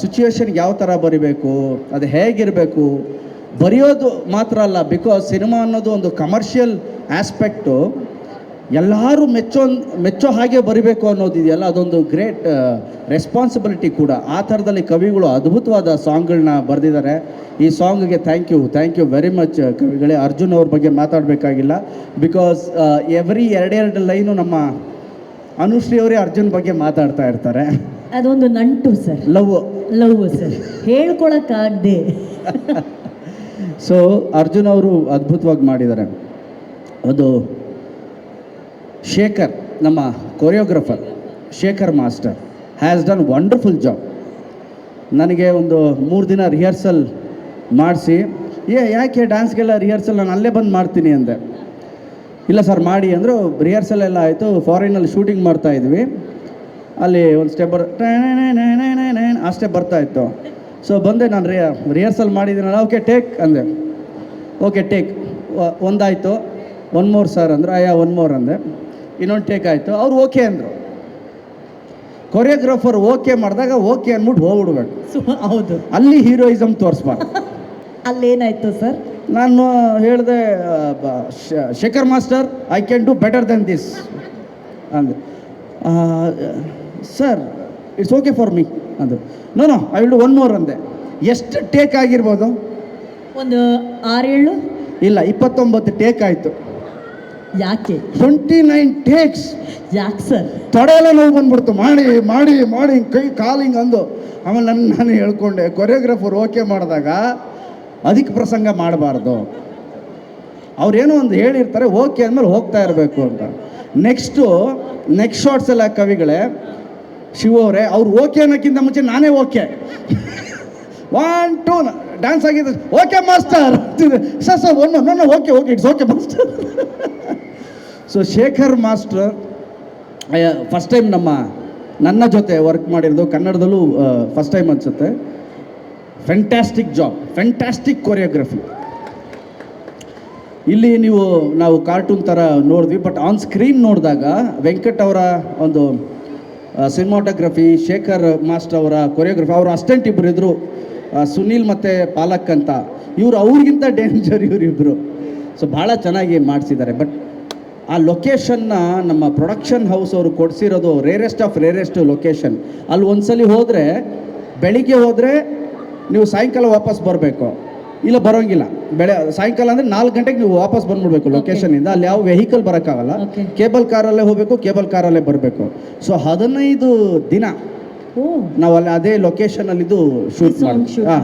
ಸಿಚುವೇಶನ್ಗೆ ಯಾವ ಥರ ಬರಿಬೇಕು, ಅದು ಹೇಗಿರಬೇಕು, ಬರೆಯೋದು ಮಾತ್ರ ಅಲ್ಲ ಬಿಕಾಸ್ ಸಿನಿಮಾ ಅನ್ನೋದು ಒಂದು ಕಮರ್ಷಿಯಲ್ ಆಸ್ಪೆಕ್ಟು ಎಲ್ಲರೂ ಮೆಚ್ಚೋ ಮೆಚ್ಚೋ ಹಾಗೆ ಬರಿಬೇಕು ಅನ್ನೋದಿದೆಯಲ್ಲ ಅದೊಂದು ಗ್ರೇಟ್ ರೆಸ್ಪಾನ್ಸಿಬಿಲಿಟಿ ಕೂಡ. ಆ ಥರದಲ್ಲಿ ಕವಿಗಳು ಅದ್ಭುತವಾದ ಸಾಂಗ್ಗಳನ್ನ ಬರೆದಿದ್ದಾರೆ. ಈ ಸಾಂಗ್ಗೆ thank you thank you very much ಕವಿಗಳೇ. Arjun ಅವ್ರ ಬಗ್ಗೆ ಮಾತಾಡಬೇಕಾಗಿಲ್ಲ ಬಿಕಾಸ್ ಎವ್ರಿ ಎರಡೆರಡು ಲೈನು ನಮ್ಮ ಅನುಶ್ರೀ ಅವರೇ ಅರ್ಜುನ್ ಬಗ್ಗೆ ಮಾತಾಡ್ತಾ ಇರ್ತಾರೆ. ಅದೊಂದು ನಂಟು sir. Love. Love sir. ಹೇಳ್ಕೊಳಕ್ಕಾಗದೆ. So Arjun ಅವರು ಅದ್ಭುತವಾಗಿ ಮಾಡಿದ್ದಾರೆ. ಅದು ಶೇಖರ್ ನಮ್ಮ choreographer Shekhar master has done wonderful job ನನಗೆ ಒಂದು ಮೂರು ದಿನ ರಿಹರ್ಸಲ್ ಮಾಡಿಸಿ. ಏ ಯಾಕೆ ಡ್ಯಾನ್ಸ್ಗೆಲ್ಲ ರಿಹರ್ಸಲ್ ನಾನು ಅಲ್ಲೇ ಬಂದು ಮಾಡ್ತೀನಿ ಅಂದೆ. ಇಲ್ಲ ಸರ್ ಮಾಡಿ ಅಂದರು ರಿಹರ್ಸಲ್ ಎಲ್ಲ ಆಯಿತು ಫಾರಿನಲ್ಲಿ ಶೂಟಿಂಗ್ ಮಾಡ್ತಾ ಇದ್ವಿ. ಅಲ್ಲಿ ಒಂದು ಸ್ಟೆಪ್ ಬರ್ ಆ ಸ್ಟೆಪ್ ಬರ್ತಾ ಇತ್ತು. ಸೊ ಬಂದೆ ನಾನು ರಿಯ ರಿಹರ್ಸಲ್ ಮಾಡಿದ್ದೀನಲ್ಲ ಓಕೆ ಟೇಕ್ ಅಂದೆ. ಓಕೆ ಟೇಕ್ ಒಂದಾಯಿತು. ಒನ್ ಮೋರ್ ಸರ್ ಅಂದರು. ಅಯ್ಯ ಒನ್ ಮೋರ್ ಅಂದೆ. ಇನ್ನೊಂದು ಟೇಕ್ ಆಯಿತು. ಅವ್ರು ಓಕೆ ಅಂದರು. ಕೊರಿಯೋಗ್ರಾಫರ್ ಓಕೆ ಮಾಡಿದಾಗ ಓಕೆ ಅಂದ್ಬಿಟ್ಟು ಹೋಗ್ಬಿಡ್ಬೇಕು. ಸೊ ಹೌದು. ಅಲ್ಲಿ ಹೀರೋಯಿಸಮ್ ತೋರಿಸ್ಬಾರ್ದು. ಅಲ್ಲೇನಾಯ್ತು ಸರ್ ನಾನು ಹೇಳಿದೆ Shekhar master I can do better than this ಅಂದೆ. Sir it's okay for me ಅಂದರು no no I will do one more ಅಂದೆ. ಎಷ್ಟು ಟೇಕ್ ಆಗಿರ್ಬೋದು? ಒಂದು ಆರೇಳು? ಇಲ್ಲ ಇಪ್ಪತ್ತೊಂಬತ್ತು ಟೇಕ್ ಆಯಿತು. ಯಾಕೆ? ಟ್ವೆಂಟಿ ನೈನ್ ಟೇಕ್ಸ್ ಯಾಕೆ ಸರ್? ತೊಡೆಲ್ಲ ನೋವು ಬಂದ್ಬಿಡ್ತು. ಮಾಡಿ ಮಾಡಿ ಮಾಡಿ ಹಿಂಗ್ ಕೈ ಕಾಲು ಹಿಂಗೆ ಅಂದು. ಆಮೇಲೆ ನನ್ನ ನಾನು ಹೇಳ್ಕೊಂಡೆ ಕೊರಿಯೋಗ್ರಾಫರ್ ಓಕೆ ಮಾಡಿದಾಗ ಅದಕ್ಕೆ ಪ್ರಸಂಗ ಮಾಡಬಾರ್ದು. ಅವ್ರೇನೋ ಒಂದು ಹೇಳಿರ್ತಾರೆ, ಓಕೆ ಅಂದಮೇಲೆ ಹೋಗ್ತಾ ಇರಬೇಕು ಅಂತ. ನೆಕ್ಸ್ಟು ನೆಕ್ಸ್ಟ್ ಶಾರ್ಟ್ಸ್ ಎಲ್ಲ ಕವಿಗಳೇ ಅವರೇ, ಅವ್ರು ಓಕೆ ಅನ್ನೋಕ್ಕಿಂತ ಮುಂಚೆ ನಾನೇ ಓಕೆ. ಒನ್ ಟೂ ಡ್ಯಾನ್ಸ್ ಆಗಿದೆ okay master sir sir one ನನ್ನ okay okay it's okay master so Shekhar master first time ನಮ್ಮ, ನನ್ನ ಜೊತೆ ವರ್ಕ್ ಮಾಡಿರೋದು ಕನ್ನಡದಲ್ಲೂ ಫಸ್ಟ್ ಟೈಮ್ ಅನಿಸುತ್ತೆ. ಫೆಂಟ್ಯಾಸ್ಟಿಕ್ ಜಾಬ್ ಫ್ಯಾಂಟ್ಯಾಸ್ಟಿಕ್ ಕೊರಿಯೋಗ್ರಫಿ ಇಲ್ಲಿ ನೀವು, ನಾವು ಕಾರ್ಟೂನ್ ಥರ ನೋಡಿದ್ವಿ ಬಟ್ ಆನ್ ಸ್ಕ್ರೀನ್ ನೋಡಿದಾಗ ವೆಂಕಟ್ ಅವರ ಒಂದು ಸಿನಿಮಾಟೋಗ್ರಫಿ ಶೇಖರ್ ಮಾಸ್ಟರ್ ಅವರ ಕೊರಿಯೋಗ್ರಫಿ ಅವರ ಅಸ್ಟೆಂಟ್ ಇಬ್ಬರು ಇದ್ದರು ಸುನೀಲ್ ಮತ್ತು ಪಾಲಕ್ ಅಂತ. ಇವರು ಅವ್ರಿಗಿಂತ ಡೇಂಜರ್ ಇವರಿಬ್ಬರು ಸೊ ಭಾಳ ಚೆನ್ನಾಗಿ ಮಾಡಿಸಿದ್ದಾರೆ. ಬಟ್ ಆ ಲೊಕೇಶನ್ನ ನಮ್ಮ ಪ್ರೊಡಕ್ಷನ್ ಹೌಸ್ ಅವರು ಕೊಡಿಸಿರೋದು ರೇರೆಸ್ಟ್ ಆಫ್ ರೇರೆಸ್ಟ್ ಲೊಕೇಶನ್ ಅಲ್ಲಿ ಒಂದ್ಸಲಿ ಹೋದರೆ, ಬೆಳಿಗ್ಗೆ ಹೋದರೆ ನೀವು ಸಾಯಂಕಾಲ ವಾಪಸ್ ಬರಬೇಕು. ಇಲ್ಲ ಬರೋಂಗಿಲ್ಲ. ಬೆಳೆ ಸಾಯಂಕಾಲ ಅಂದರೆ ನಾಲ್ಕು ಗಂಟೆಗೆ ನೀವು ವಾಪಸ್ ಬಂದ್ಬಿಡ್ಬೇಕು ಲೊಕೇಶನಿಂದ ಅಲ್ಲಿ ಯಾವ ವೆಹಿಕಲ್ ಬರೋಕ್ಕಾಗಲ್ಲ. ಕೇಬಲ್ ಕಾರಲ್ಲೇ ಹೋಗಬೇಕು ಕೇಬಲ್ ಕಾರಲ್ಲೇ ಬರಬೇಕು. ಸೊ ಹದಿನೈದು ದಿನ ನಾವು ಅಲ್ಲಿ ಅದೇ ಲೊಕೇಶನಲ್ಲಿದ್ದು ಶೂಟ್ ಮಾಡ್ತೀವಿ. ಮಾಡಿ